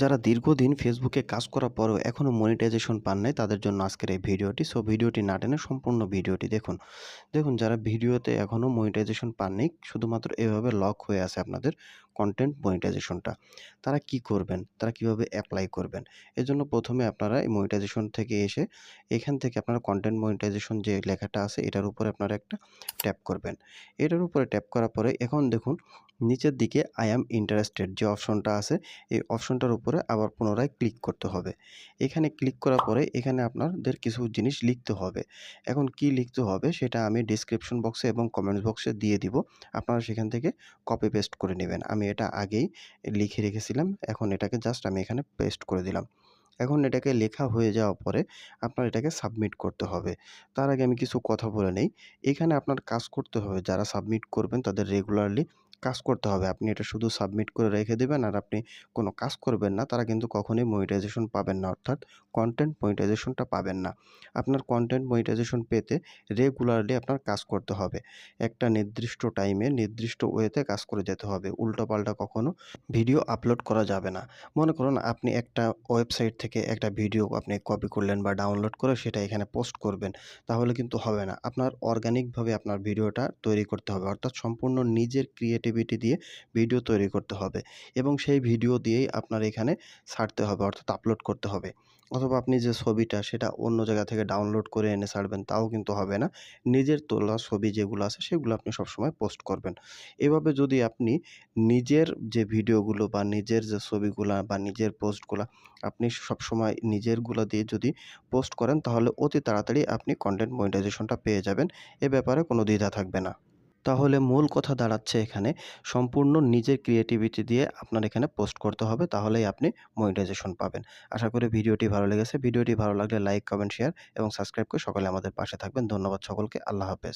যারা দীর্ঘদিন ফেসবুকে কাজ করার পরেও এখনও মনিটাইজেশন পান নাই, তাদের জন্য আজকের এই ভিডিওটি। সো ভিডিওটি না টেনে সম্পূর্ণ ভিডিওটি দেখুন। দেখুন, যারা ভিডিওতে এখনও মনিটাইজেশন পাননি শুধুমাত্র এভাবে লক হয়ে আছে আপনাদের কন্টেন্ট মনিটাইজেশনটা তারা কি করবেন? তারা কীভাবে অ্যাপ্লাই করবেন? এজন্য প্রথমে আপনারা এই মনিটাইজেশন থেকে এসে এখান থেকে আপনারা কন্টেন্ট মনিটাইজেশন যে লেখাটা আছে, এটার উপরে আপনারা একটা ট্যাপ করবেন। এটার উপরে ট্যাপ করার পরে এখন দেখুন, নিচের দিকে আই অ্যাম ইন্টারেস্টেড যে অপশনটা আছে, এই অপশনটার আবার পুনরায় ক্লিক করতে হবে। এখানে ক্লিক করার পরে এখানে আপনাদের কিছু জিনিস লিখতে হবে। এখন কি লিখতে হবে সেটা আমি ডিসক্রিপশন বক্সে এবং কমেন্টস বক্সে দিয়ে দিব। আপনারা সেখান থেকে কপি পেস্ট করে নেবেন। আমি এটা আগেই লিখে রেখেছিলাম। এখন এটাকে জাস্ট আমি এখানে পেস্ট করে দিলাম। এখন এটাকে লেখা হয়ে যাওয়ার পরে আপনার এটাকে সাবমিট করতে হবে। তার আগে আমি কিছু কথা বলে নেই। এখানে আপনার কাজ করতে হবে। যারা সাবমিট করবেন তাদের রেগুলারলি কাজ করতে হবে। আপনি এটা শুধু সাবমিট করে রেখে দেবেন আর আপনি কোনো কাজ করবেন না, তারা কিন্তু কখনোই মনিটাইজেশন পাবেন না। অর্থাৎ কন্টেন্ট মনিটাইজেশনটা পাবেন না। আপনার কন্টেন্ট মনিটাইজেশন পেতে রেগুলারলি আপনার কাজ করতে হবে। একটা নির্দিষ্ট টাইমে নির্দিষ্ট ওয়েতে কাজ করে যেতে হবে। উল্টোপাল্টা কখনো ভিডিও আপলোড করা যাবে না। মনে করুন আপনি একটা ওয়েবসাইট থেকে একটা ভিডিও আপনি কপি করলেন বা ডাউনলোড করে সেটা এখানে পোস্ট করবেন, তাহলে কিন্তু হবে না। আপনার অর্গানিকভাবে আপনার ভিডিওটা তৈরি করতে হবে। অর্থাৎ সম্পূর্ণ নিজের ক্রিয়েটিভিটি দিয়ে ভিডিও তৈরি করতে হবে এবং সেই ভিডিও দিয়েই আপনার এখানে ছাড়তে হবে, অর্থাৎ আপলোড করতে হবে। অথবা আপনি যে ছবিটা সেটা অন্য জায়গা থেকে ডাউনলোড করে এনে ছাড়বেন তাও কিন্তু হবে না। নিজের তোলা ছবি যেগুলো আছে সেগুলো আপনি সবসময় পোস্ট করবেন। এভাবে যদি আপনি নিজের যে ভিডিওগুলো বা নিজের যে ছবিগুলা বা নিজের পোস্টগুলা আপনি সবসময় নিজেরগুলো দিয়ে যদি পোস্ট করেন তাহলে অতি তাড়াতাড়ি আপনি কন্টেন্ট মনিটাইজেশনটা পেয়ে যাবেন। এ ব্যাপারে কোনো দ্বিধা থাকবে না। তাহলে মূল কথা দাঁড়াচ্ছে এখানে, সম্পূর্ণ নিজের ক্রিয়েটিভিটি দিয়ে আপনার এখানে পোস্ট করতে হবে, তাহলেই আপনি মনিটাইজেশন পাবেন। আশা করি ভিডিওটি ভালো লেগেছে। ভিডিওটি ভালো লাগলে লাইক কমেন্ট শেয়ার এবং সাবস্ক্রাইব করে সকলে আমাদের পাশে থাকবেন। ধন্যবাদ সকলকে। আল্লাহ হাফেজ।